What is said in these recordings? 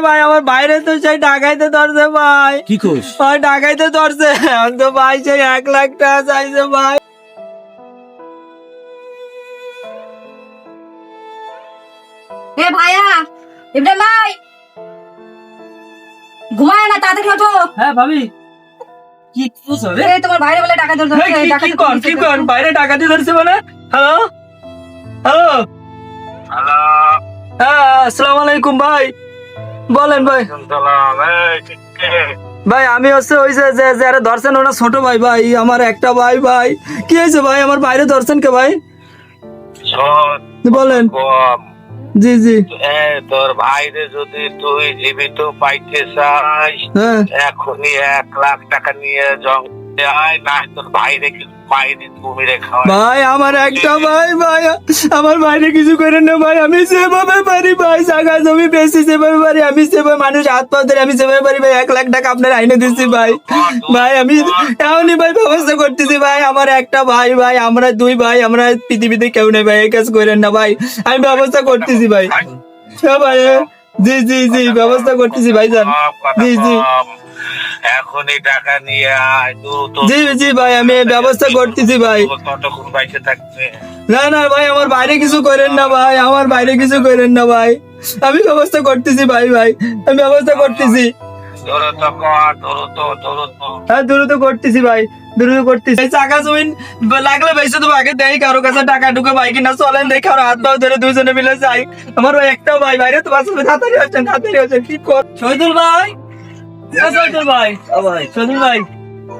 ভাই আমার বাইরে তো সেই ডাকাইতে ধরছে ভাই। কি কোস ভাই ডাকাইতে ধরছে আমি তো ভাই সেই এক লাখ টাকা চাইছে ভাই। এ ভাইয়া ইব্রাহিম ভাই ঘুমায় না তাড়াতাড়ি ওঠো। হ্যাঁ ভাবি। কি করছ রে? এই তোমার ভাইরে বলে টাকা ধরতে কি- কি কর কি কর? বাইরে ডাকাতি ধরছে মানে? হ্যালো হ্যালো হ্যালো হ্যাঁ আসসালামু আলাইকুম ভাই। বলেন ভাই? ভাই আমি হচ্ছে ওই যে যারা ধরছেন ওনার ছোট ভাই ভাই আমার একটা ভাই ভাই। কি হয়েছে ভাই? আমার বাইরে ধরছেন কে ভাই? বলেন। জি জি। তোর ভাইরে যদি তুই জীবিত পাইতে চাস হ্যাঁ। এখনই এক লাখ টাকা নিয়ে জঙ্গলে ভাইরে ভাই আমার একটা ভাই ভাই আমার বাইরে কিছু করেন না ভাই আমি সেভাবে পারি ভাই জায়গা জমি বেশি সেভাবে পারি আমি সেভাবে মানুষ হাত পা ধরে আমি সেভাবে পারি ভাই এক লাখ টাকা আপনার আইনে দিচ্ছি ভাই। ভাই আমি এমনই ভাই ব্যবস্থা করতেছি ভাই আমার একটা ভাই ভাই আমরা দুই ভাই আমরা পৃথিবীতে কেউ নেই ভাই এই কাজ করেন না ভাই আমি ব্যবস্থা করতেছি ভাই। হ্যাঁ ভাই জি জি জি ব্যবস্থা করতেছি ভাই যান। জি জি। এখনই টাকা নিয়ে আয় দ্রুত জি জি ভাই আমি ব্যবস্থা করতেছি ভাই। ততক্ষণ বাইসে থাকবে? না না ভাই আমার বাইরে কিছু করেন না ভাই আমার বাইরে কিছু করেন না ভাই। আমি ব্যবস্থা করতেছি ভাই ভাই আমি ব্যবস্থা করতেছি। হ্যাঁ দ্রুত করতেছি ভাই দ্রুত করতেছি। চাকা জমিন লাগলে বেশি তো আগে দেই কারও কাছে টাকা ঢুকে ভাই কিনা চলেন দেখে আর হাত পাও ধরে দুজনে মিলে যাই। আমার ওই একটা ভাই বাইরে তো বাসে তাড়াতাড়ি হচ্ছেন তাড়াতাড়ি হচ্ছেন কি কর শহীদুল ভাই! ভাই। ভাই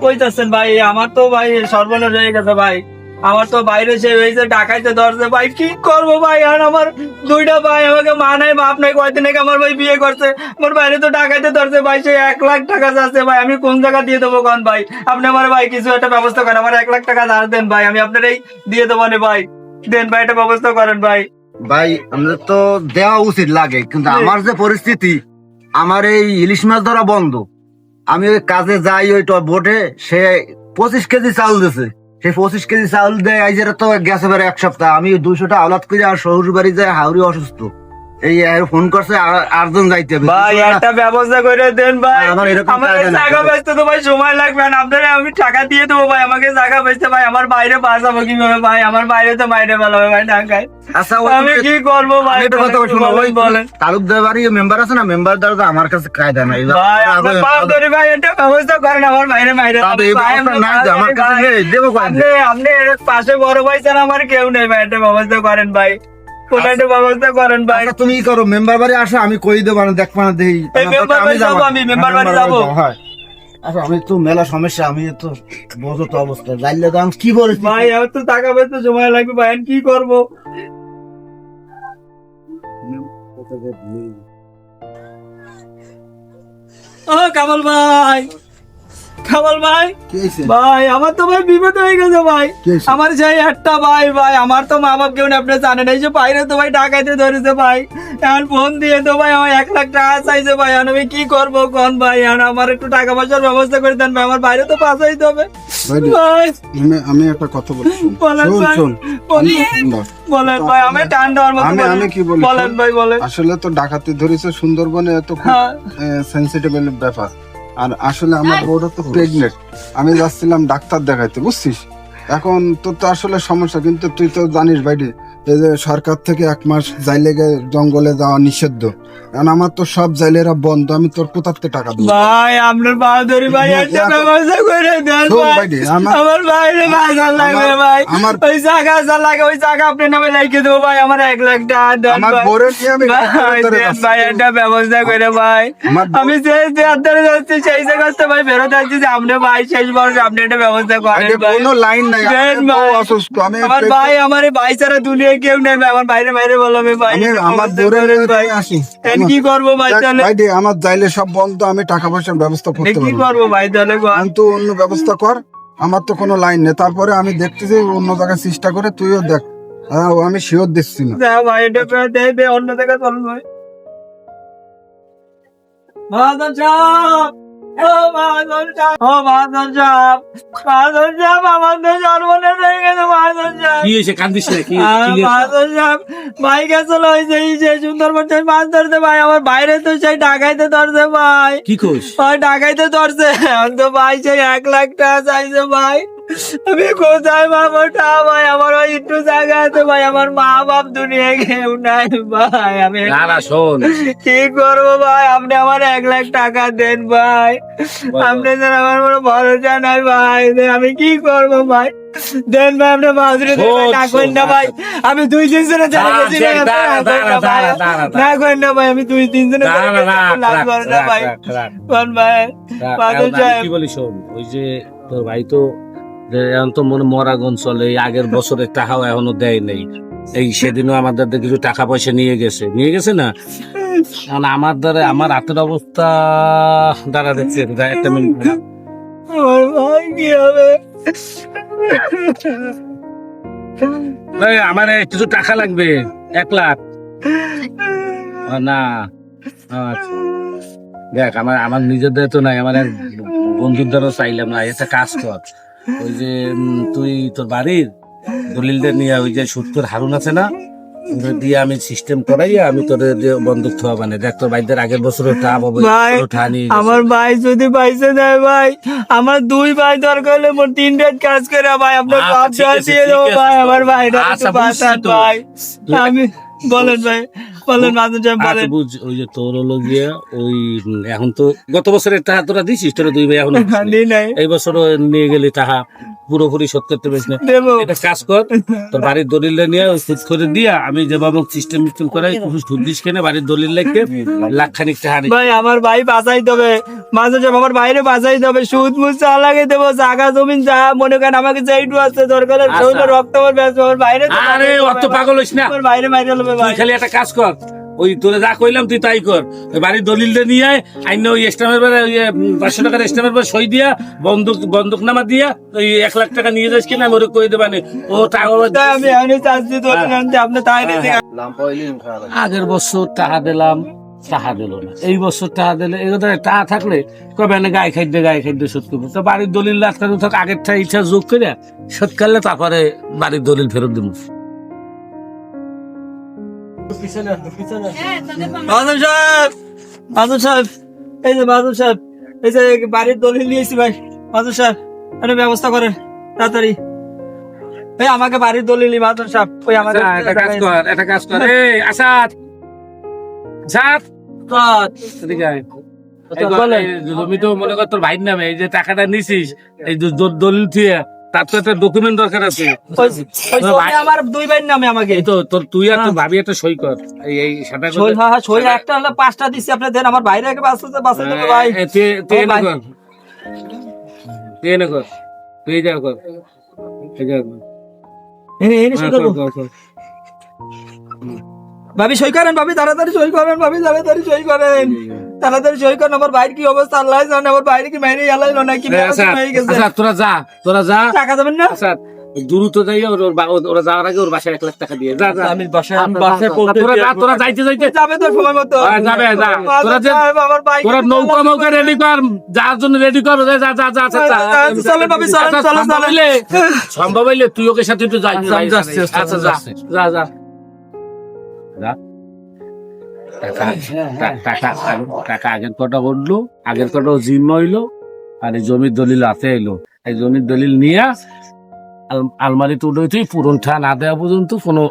কই ভাই আমার তো ভাই সর্বনাশ হয়ে গেছে ভাই। আমার তো বাইরে সে হয়েছে ডাকাইতে ধরছে। ভাই কি করব ভাই? আর আমার দুইটা ভাই আমাকে মা নাই বাপ নাই কয়দিন আগে আমার ভাই বিয়ে করছে। আমার বাইরে তো ডাকাইতে ধরছে। ভাই সে এক লাখ টাকা যাচ্ছে ভাই। আমি কোন জায়গা দিয়ে দেবো কোন ভাই? আপনি আমার ভাই কিছু একটা ব্যবস্থা করেন। আমার এক লাখ টাকা ধার দেন ভাই। আমি আপনার এই দিয়ে দেবো না ভাই। দেন ভাই একটা ব্যবস্থা করেন ভাই। ভাই আমাদের তো দেওয়া উচিত লাগে কিন্তু আমার যে পরিস্থিতি আমার এই ইলিশ মাছ ধরা বন্ধ। আমি ওই কাজে যাই, ওই বোটে, সে পঁচিশ কেজি চাল দিছে। সেই পঁচিশ কেজি চাল দেয় যে তো গেছে বেড়ে এক সপ্তাহ, আমি দুইশোটা আওলাদ করে আর শ্বশুর বাড়ি যায় হাওড়ি অসুস্থ। এই আর ফোন করছে আর- আটজন যাইতে হবে। ভাই একটা ব্যবস্থা করে দেন ভাই। আমার এরকম বেচতে তো ভাই সময় লাগবে না। আপনারা আমি টাকা দিয়ে দেবো ভাই আমাকে বেচতে ভাই। আমার বাইরে বাঁচাবো কীভাবে ভাই? আমার বাইরে তো বাইরে ভালো হবে ভাই ঢাকায়। আচ্ছা আমি কি করব ভাই? একটা কথা বলেন, ওই বলেন। তালুকদার বাড়ি মেম্বার আছে না? মেম্বার দ্বারা আমার কাছে কায়দা নাই। ভাই আপনার পাও ধরে ভাই একটা ব্যবস্থা করেন আমার বাইরে বাইরে। এই ভাই, ব্যবস্থা আমার কাছে দেবো আপনি আপনি পাশে বড় ভাই ছাড়া আমার কেউ নেই ভাই একটা ব্যবস্থা করেন ভাই। কোথায় ব্যবস্থা করেন ভাই। আচ্ছা, তুমি কি করো মেম্বার বাড়ি আসো আমি কই দেবো না দেখব না দেই। এই যাব। আমি, মেম্বার বাড়ি যাব। হ্যাঁ। আচ্ছা আমি তো মেলা সমস্যা আমি তো বোঝো তো অবস্থা। জানলে তো কি বলেছি? ভাই আমার তো টাকা পেতে সময় লাগবে ভাই কি করব? ও কামাল ভাই। কামাল ভাই। ভাই আমার তো ভাই বিপদ হয়ে গেছে ভাই। আমার সেই একটা ভাই ভাই আমার তো মা বাপ কেউ আপনি জানেন। এই যে বাইরে তো ভাই ডাকাইতে ধরেছে ভাই। এখন ফোন দিয়ে তো ভাই আমার এক লাখ টাকা চাইছে ভাই। এখন আমি কি করব কোন ভাই? এখন আমার একটু টাকা পয়সার ব্যবস্থা করে দেন ভাই। আমার বাইরে তো পাঠাইতে হবে। ভাই আমি একটা কথা বলি বলেন ভাই। বলেন। ভাই আমি মতো বলেন। কি বলি, বলেন ভাই বলেন। আসলে তো ডাকাতি ধরেছে সুন্দরবনে এত খুব হ্যাঁ। সেন্সিটিভ ব্যাপার। আর আসলে আমার বউটা তো প্রেগনেন্ট আমি যাচ্ছিলাম ডাক্তার দেখাইতে বুঝছিস? এখন তোর তো আসলে সমস্যা কিন্তু তুই তো জানিস বাইরে এই যে সরকার থেকে এক মাস জাইলেগে জঙ্গলে যাওয়া নিষিদ্ধ। এখন আমার তো সব জাইলেরা বন্ধ আমি তোর কোথাতে টাকা দেবো? ভাই আপনার বাহাদুরি ভাই একটা ব্যবস্থা করে দেন ভাই। আমার- আমার বাইরে বাজার লাগবে আমার- ভাই। আমার- ওই জায়গা যা লাগে ওই জায়গা আপনার নামে লিখে দেবো ভাই। আমার এক লাখ টাকা দেন আমার ভাই। বোরে নিয়ে আমি ভাই, ভাই। একটা ব্যবস্থা করে ভাই। আমি যে যে আত্মারে যাচ্ছি সেই জায়গাতে ভাই ফেরত আসছি যে আপনি ভাই শেষ বর্ষ আপনি একটা ব্যবস্থা করেন ভাই। কোনো লাইন নাই আমার ভাই। অসুস্থ আমি আমার ভাই আমার ভাই ছাড়া দুনিয়া কেউ নেই আমার বাইরে বাইরে বলো আমি ভাই আমার ভাই। আসি। কি করব ভাই তাহলে? ভাই আমার যাইলে সব বন্ধ আমি টাকা পয়সার ব্যবস্থা করতে কি করব ভাই তাহলে গো? আমি তো অন্য ব্যবস্থা কর আমার তো কোনো লাইন নেই। তারপরে আমি দেখতেছি অন্য জায়গায় চেষ্টা করে তুইও দেখ। হ্যাঁ, আমি শিওর দিচ্ছি না। ভাই এটা অন্য জায়গায় চল ভাই। ও মাদন সাহেব ও মাদন সাহেব মাদন সাহেব আমার তো সর্বনাশ হয়ে গেছে মাদন সাহেব। কি হয়েছে? কান্দিস না কি আর কি হয়েছে? মাদন সাহেব ভাই গেছিল ওই যে এই যে সুন্দরবন থেকে মাছ ধরতে ভাই আমার বাইরে তো সেই ডাকাইতে ধরছে ভাই। কি কোস ওই ডাকাইতে ধরছে। তো ভাই সেই এক লাখ টাকা চাইছে ভাই। আমি কোথায় পাবো? ভাই আমার ওই একটু জায়গা আছে ভাই আমার মা বাপ দুনিয়া কেউ নাই ভাই আমি না না শোন। কি করব ভাই? আপনি আমার এক লাখ টাকা দেন ভাই। আপনি যেন আমার কোনো ভরসা নাই ভাই আমি কি করব ভাই? দেন ভাই আপনি ভাই, শোন, না করেন না শোন, ভাই আমি দুই তিন জনে গেছি ভাই, না করেন না ভাই। আমি দুই তিন জনে চলে না, ভাই। কোন ভাই বাদল আমি সাহেব। কি বলি শোন ওই যে তোর ভাই তো যে এখন তো মনে মরাগন চলে আগের বছরের টাকাও এখনও দেয় নেই। এই সেদিনও আমাদের কিছু টাকা পয়সা নিয়ে গেছে। নিয়ে গেছে না? এখন আমার দ্বারা, আমার হাতের অবস্থা দ্বারা দেখছে একটা মিনিট। আমার ভাই কি হবে আমার কিছু টাকা লাগবে, এক লাখ। না। আচ্ছা। দেখ, আমার আমার নিজেদের তো নাই, আমার এক বন্ধুর দ্বারা চাইলাম না এটা কাজ কর। ওই যে তুই তোর বাড়ির দলিলটা নিয়ে ওই যে সুত্তর হারুন আছে না দিয়ে আমি সিস্টেম করাইয়া আমি তোর যে বন্দুক থোয়া মানে দেখ তোর ভাইদের আগের বছর ওঠা নিয়ে আমার ভাই যদি পাইছে দেয় ভাই আমার দুই ভাই দরকার হলে মোট তিন রেট কাজ করে ভাই আপনার আচ্ছা, আছে, দিয়ে দেবো ভাই আমার ভাইটা আচ্ছা, বাঁচান ভাই। আমি বলেন ভাই বলেন সাহেব আচ্ছা, বলেন। বুঝ ওই যে তোর হলো গিয়া ওই এখন তো গত বছরের টাকা তোরা দিছিস? তোরা দুই ভাই এখন এই বছর নিয়ে গেলি টাকা পুরোপুরি শোধ করতে পারিস না। এটা কাজ কর তোর বাড়ির দলিল নিয়ে ওই সুদ করে দিয়া আমি যেভাবে সিস্টেম সুদ দিস কেনে বাড়ির দলিল লেখকে লাখ খানিক টাকা ভাই আমার ভাই বাঁচাই দেবে। মাদুর সাহেব আমার বাইরে বাঁচাই দেবে। সুদ মুদ চা লাগে দেবো জাগা জমিন যা মনে করেন আমাকে যেইটু আছে দরকার আচ্ছা। রক্ত আমার বাইরে আরে অত পাগল হইস না। আমার বাইরে বাইরে তুই ভাই। খালি একটা কাজ কর ওই তোরে যা কইলাম তুই তাই কর। ওই বাড়ির দলিলটা নিয়ে আয় আইন ওই স্টামের পরে ওই পাঁচশো টাকার স্টামের পর সই দিয়া বন্দুক বন্দুক নামা দিয়া ওই এক লাখ টাকা নিয়ে যাস কিনা আমি ওরে কই দেবানি ও টাকা আমি এমনি চাচ্ছি দলিল আপনি তাই নিতে আগের বছর টাকা দিলাম টাকা দিল না। এই বছর টাকা দিলে এগুলো টাকা থাকলে কবে না গায়ে খাদ্য গায়ে খাদ্য শোধ করব। তো বাড়ির দলিল রাখতে থাক আগের টা ইচ্ছা যোগ করে শোধ করলে তারপরে বাড়ির দলিল ফেরত দিব। মাধব সাহেব! মাধব সাহেব এই যে মাধব সাহেব এই যে বাড়ির দলিল নিয়েছি ভাই মাধব সাহেব একটা ব্যবস্থা করেন তাড়াতাড়ি। এই আমাকে বাড়ির দলিল মাধব সাহেব ওই আমাকে একটা কাজ কর একটা কাজ কর। এই আসাদ! জমি তো মনে কর তোর ভাইয়ের নামে এই যে টাকাটা নিছিস এই দলিল থুয়ে। তার তো একটা ডকুমেন্ট দরকার আছে আমার দুই ভাইয়ের নামে আমাকে তো তোর তুই আর তোর ভাবি একটা সই কর এই সাদা সই হ্যাঁ হ্যাঁ সই একটা হলে পাঁচটা দিচ্ছি আপনি দেন আমার বাইরে একে বাঁচাতে বাঁচাতে ভাই তুই- তুই এনে কর। তুই এনে কর। তুই যা কর। এই যা কর। এই- এই সই হ্যাঁ, কর। ভাবি সই করেন ভাবি তাড়াতাড়ি সই করেন ভাবি তাড়াতাড়ি সই করেন তাড়াতাড়ি সই করেন আমার ভাইয়ের কি অবস্থা? আল্লাহ জানে আমার বাইরে কি মেরে এলাইলো নাকি হয়ে গেছে। আচ্ছা, তোরা যা তোরা যা। টাকা দেবেন না? আচ্ছা দ্রুত যাই ওর ওর যাওয়ার আগে ওর বাসায় এক লাখ টাকা দিয়ে যা যা। আমি বাসায় তোরা যা। তোরা যাইতে যাইতে। যাবে তো সময় মতো। যাবে, যা। তোরা যে- তোরা নৌকা মৌকা রেডি কর যার জন্য রেডি কর যা যা যা যা। আচ্ছা, ভাবি চলেন আচ্ছা, চলেন সম্ভব হইলে তুই ওকে সাথে একটু যাই। আচ্ছা, আচ্ছা, যা। যা যা যা। টাকা টা- টাকা টাকা আগের কটা উঠল আগের কটা জিম্ম হইল আর এই জমির দলিল হাতে এলো এই জমির দলিল নিয়ে আল- আলমারিতে উঠে পূরণ ঠা না দেওয়া পর্যন্ত কোনো